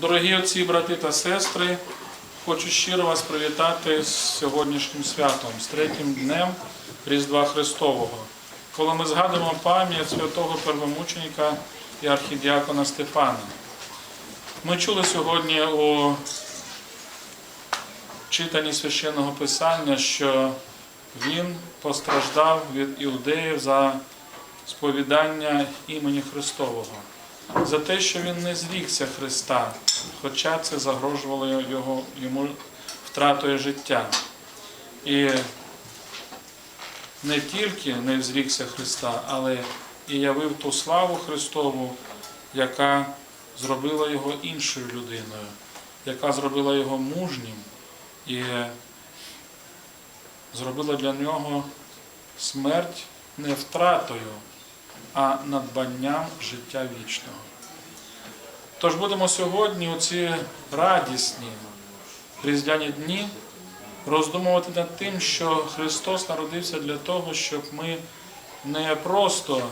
Дорогі отці, брати та сестри, хочу щиро вас привітати з сьогоднішнім святом, з третім днем Різдва Христового, коли ми згадуємо пам'ять святого первомученика і архідіакона Стефана. Ми чули сьогодні у читанні священного писання, що він постраждав від іудеїв за сповідання імені Христового. За те, що він не зрікся Христа, хоча це загрожувало його, йому втратою життя. І не тільки не зрікся Христа, але і явив ту славу Христову, яка зробила його іншою людиною, яка зробила його мужнім і зробила для нього смерть не втратою, а надбанням життя вічного. Тож будемо сьогодні у ці радісні різдвяні дні роздумувати над тим, що Христос народився для того, щоб ми не просто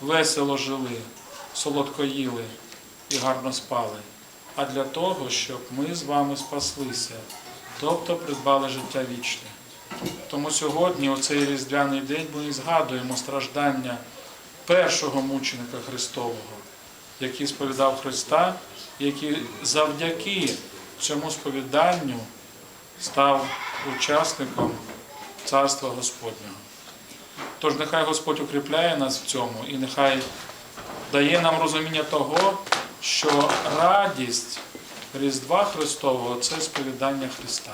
весело жили, солодко їли і гарно спали, а для того, щоб ми з вами спаслися, тобто придбали життя вічне. Тому сьогодні, у цей різдвяний день, ми згадуємо страждання першого мученика Христового, який сповідав Христа, який завдяки цьому сповіданню став учасником Царства Господнього. Тож нехай Господь укріпляє нас в цьому і нехай дає нам розуміння того, що радість Різдва Христового це сповідання Христа,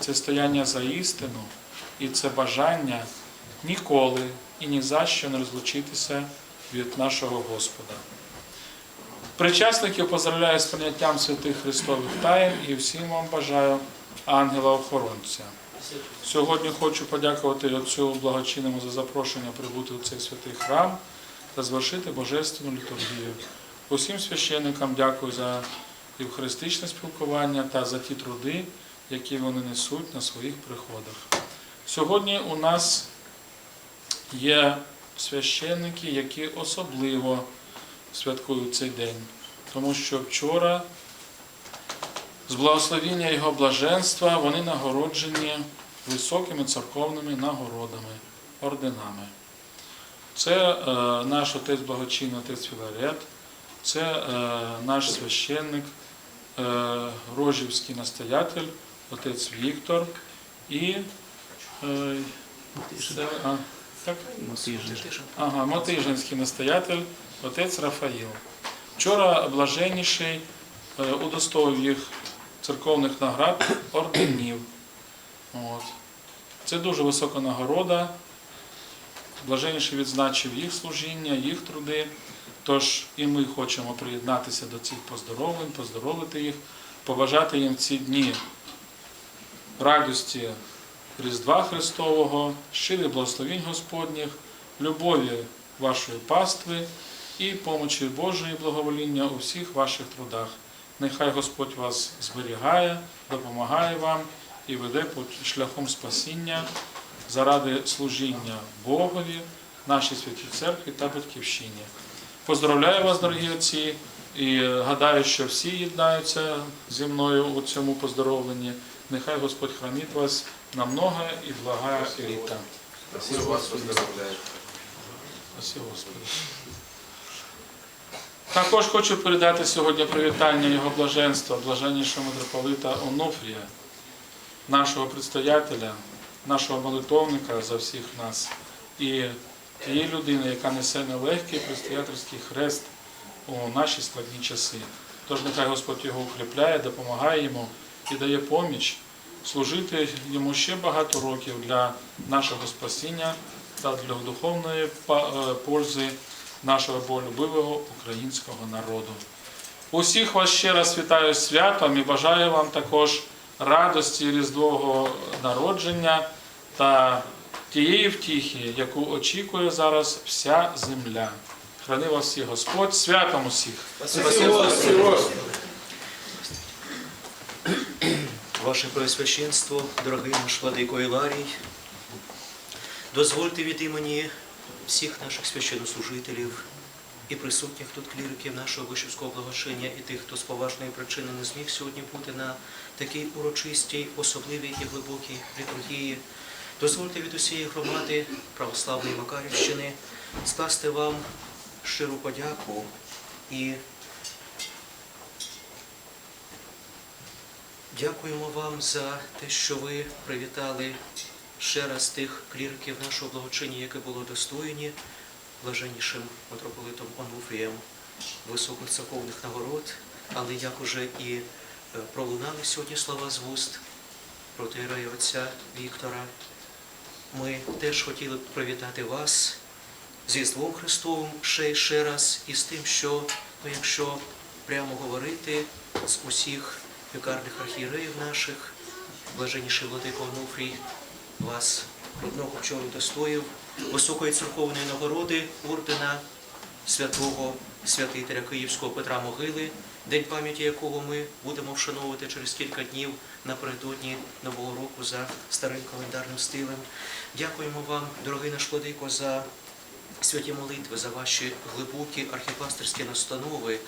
це стояння за істину і це бажання ніколи і ні за що не розлучитися від нашого Господа. Причасників поздравляю з прийняттям святих Христових таїн і всім вам бажаю ангела-охоронця. Сьогодні хочу подякувати Отцю благочинному за запрошення прибути у цей святий храм та звершити божественну літургію. Усім священникам дякую за євхаристичне спілкування та за ті труди, які вони несуть на своїх приходах. Сьогодні у нас є священники, які особливо святкують цей день, тому що вчора з благословіння Його блаженства вони нагороджені високими церковними нагородами, орденами. Це е, наш отець благочинний отець Філарет, це е, наш священник, е, Рожівський настоятель, отець Віктор. І е, це, а, так? Ага, Мотижинський настоятель, отець Рафаїл. Вчора блаженніший е, удостоїв їх церковних наград орденів. От. Це дуже висока нагорода. Блаженніший відзначив їх служіння, їх труди. Тож і ми хочемо приєднатися до цих поздоровлень, поздоровити їх, побажати їм ці дні радості Різдва Христового, щирих благословінь Господніх, любові вашої пастви і помочі Божої благовоління у всіх ваших трудах. Нехай Господь вас зберігає, допомагає вам і веде шляхом спасіння заради служіння Богові, нашій святій церкві та батьківщині. Поздравляю вас, дорогі отці, і гадаю, що всі єднаються зі мною у цьому поздоровленні. Нехай Господь хранить вас на много і блага літа. Всі вас поздравляю. Спасибо, Господи. Також хочу передати сьогодні привітання Його блаженства, блаженнішого митрополита Онуфрія, нашого предстоятеля, нашого молитовника за всіх нас і тієї людини, яка несе нелегкий предстоятельський хрест у наші складні часи. Тож нехай Господь його укріпляє, допомагає йому і дає поміч служити йому ще багато років для нашого спасіння та для духовної е, пользи нашого болюбивого українського народу. Усіх вас ще раз вітаю з святом і бажаю вам також радості Різдвового народження та тієї втіхи, яку очікує зараз вся земля. Храни вас всіх Господь, святом усіх! Ваше Преосвященство, дорогий наш владико Іларій, дозвольте від імені всіх наших священнослужителів і присутніх тут кліриків нашого вишівського благочиння, і тих, хто з поважної причини не зміг сьогодні бути на такій урочистій, особливій і глибокій літургії. Дозвольте від усієї громади православної Макарівщини скласти вам щиру подяку і дякуємо вам за те, що ви привітали ще раз тих кліриків нашого благочиння, яке було достойні блаженнішим митрополитом Онуфрієм високих церковних нагород, але як уже і е, пролунали сьогодні слова з вуст протиерея отця Віктора, ми теж хотіли б привітати вас з Різдвом Христовим ще і ще раз і з тим, що, ну, якщо прямо говорити з усіх вікарних архієреїв наших, блаженніший владико Онуфрій вас одного вчора достоїв високої церковної нагороди ордена святого святителя Київського Петра Могили, день пам'яті якого ми будемо вшановувати через кілька днів напередодні Нового року за старим календарним стилем. Дякуємо вам, дорогий наш владико, за святі молитви, за ваші глибокі архіпастерські настанови,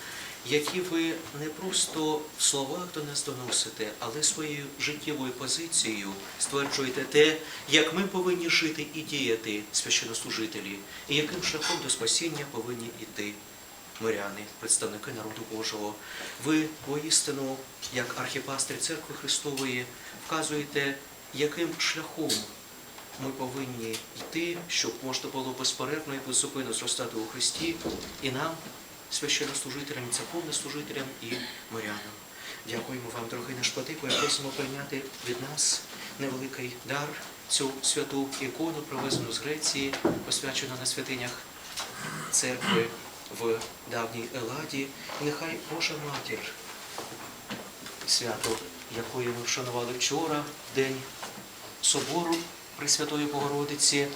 які ви не просто в словах до нас доносите, але своєю життєвою позицією стверджуєте те, як ми повинні жити і діяти священнослужителі, і яким шляхом до спасіння повинні йти миряни, представники народу Божого. Ви воістину, як архіпастир церкви Христової, вказуєте, яким шляхом ми повинні йти, щоб можна було безперервно і беззупинно зростати у Христі і нам, священнослужителям, і церковнослужителям і мирянам. Дякуємо вам, дорогий наш Патико, і просимо прийняти від нас невеликий дар, цю святу ікону, привезену з Греції, посвячену на святинях церкви в давній Еладі. Нехай Божа Матір, свято, якої ми вшанували вчора, в день собору Пресвятої Богородиці,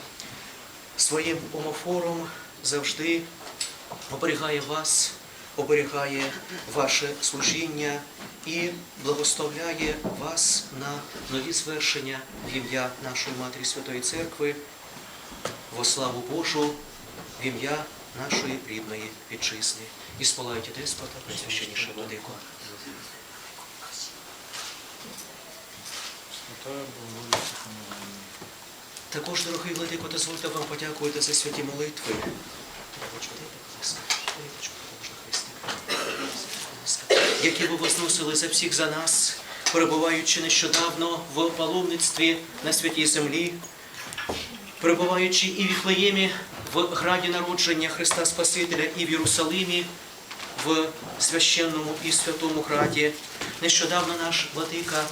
своїм омофором завжди оберігає вас, оберігає ваше служіння і благословляє вас на нові звершення в ім'я нашої Матері Святої Церкви, во славу Божу, в ім'я нашої рідної вітчизни. І сполають деспота, пресвященіше владико. Також, дорогий владико, дозвольте вам подякувати за святі молитви. Ручку дай, будь ласка. Дай ручку, Боже Христе. Будь ласка. Які ви возносили за всіх за нас, перебуваючи нещодавно в паломництві на святій землі, перебуваючи і в Іфлеємі, в граді народження Христа Спасителя, і в Єрусалимі, в священному і святому граді. Нещодавно наш владика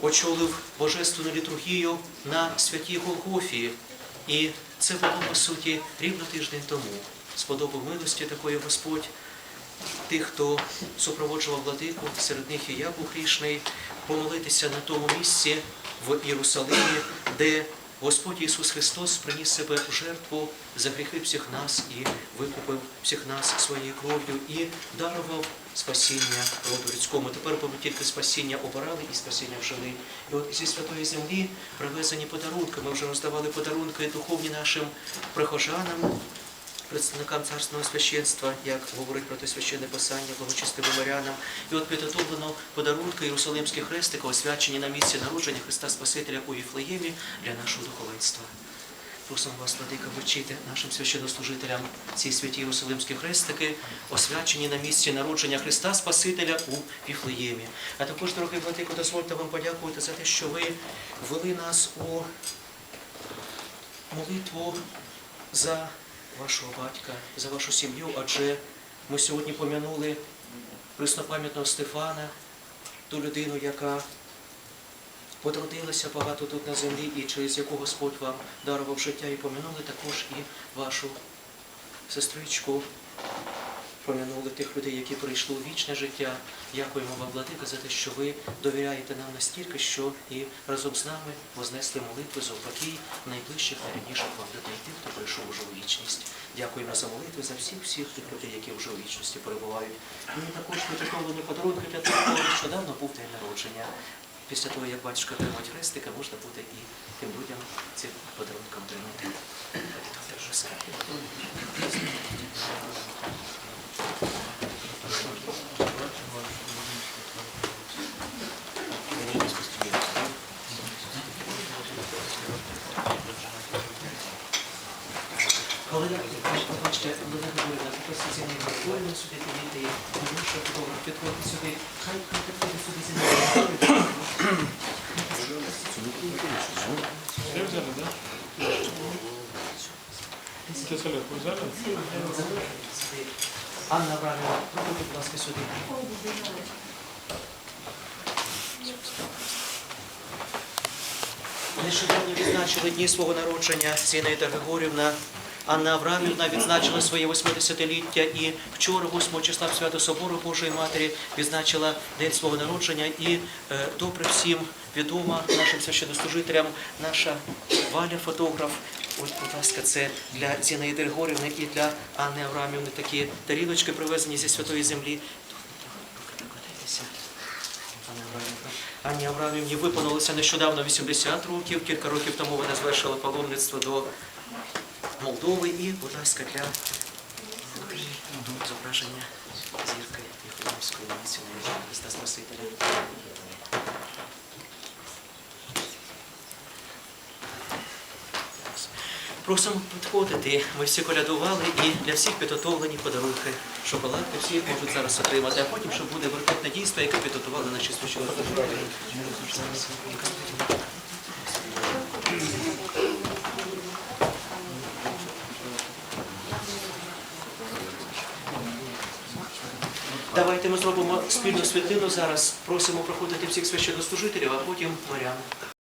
очолив божественну літургію на святій Голгофі. І це було, по суті, рівно тиждень тому. Сподобав милості такої Господь тих, хто супроводжував владику, серед них і я був грішний, помолитися на тому місці в Єрусалимі, де Господь Ісус Христос приніс себе в жертву за гріхи всіх нас і викупив всіх нас своєю кров'ю і дарував спасіння роду людському. Тепер ми тільки спасіння обирали і спасіння вжили. І от зі святої землі привезені подарунки. Ми вже роздавали подарунки духовні нашим прихожанам, представникам царського священства, як говорить про те священне писання, благочистим меморянам. І от підготовлено подарунки Єрусалимських хрестика, освячені на місці народження Христа Спасителя у Віфлеємі для нашого духовенства. Просимо вас, Владика, вручити нашим священнослужителям ці святі Єрусалимські хрестики, освячені на місці народження Христа Спасителя у Віфлеємі. А також, дорогий Владико, дозвольте вам подякувати за те, що ви ввели нас у молитву за вашого батька, за вашу сім'ю, адже ми сьогодні пом'янули преснопам'ятного Стефана, ту людину, яка потрудилася багато тут на землі і через яку Господь вам дарував життя, і пом'янули також і вашу сестричку. Пом'янули тих людей, які прийшли у вічне життя. Дякуємо вам, Владика, за те, що ви довіряєте нам настільки, що і разом з нами вознесли молитви за упокій найближчих найрідніших вам людей, тих, хто прийшов уже у вічність. Дякуємо за молитви за всіх всіх тих людей, які вже у вічності перебувають. І також підготовлені подарунки для тих, хто нещодавно був день народження. після того, як батюшка отримать хрестика, можна буде і тим людям цим подарунком отримати. Олена, бачите, Олена Григорівна, попросить зі мною сюди підійти, тому що фотограф підходить сюди, хай хай сюди зі мною Все взяли, да? Ти солодку взяли? Сюди. Анна Абрамівна, проходьте, будь ласка, сюди. Нещодавно відзначили дні свого народження Зінаїда Григорівна. Анна Аврамівна відзначила своє 80-ліття і вчора, 8 числа, свято Собору Божої Матері, відзначила день свого народження. І е, добре всім відома нашим священнослужителям наша Валя, фотограф. Ось, будь ласка, це для Зінаїди Григорівни і для Анни Аврамівни такі тарілочки привезені зі святої землі. Анні Аврамівні виповнилося нещодавно 80 років. Кілька років тому вона звершила паломництво до Молдови і, будь ласка, для зображення зірки Єфремської національної Христа Спасителя. Просимо підходити. Ми всі колядували і для всіх підготовлені подарунки. Шоколадки всі можуть зараз отримати, а потім ще буде верховне дійство, яке підготували наші священнослужителі. Давайте ми зробимо спільну світлину зараз. Просимо проходити всіх священнослужителів, а потім морян.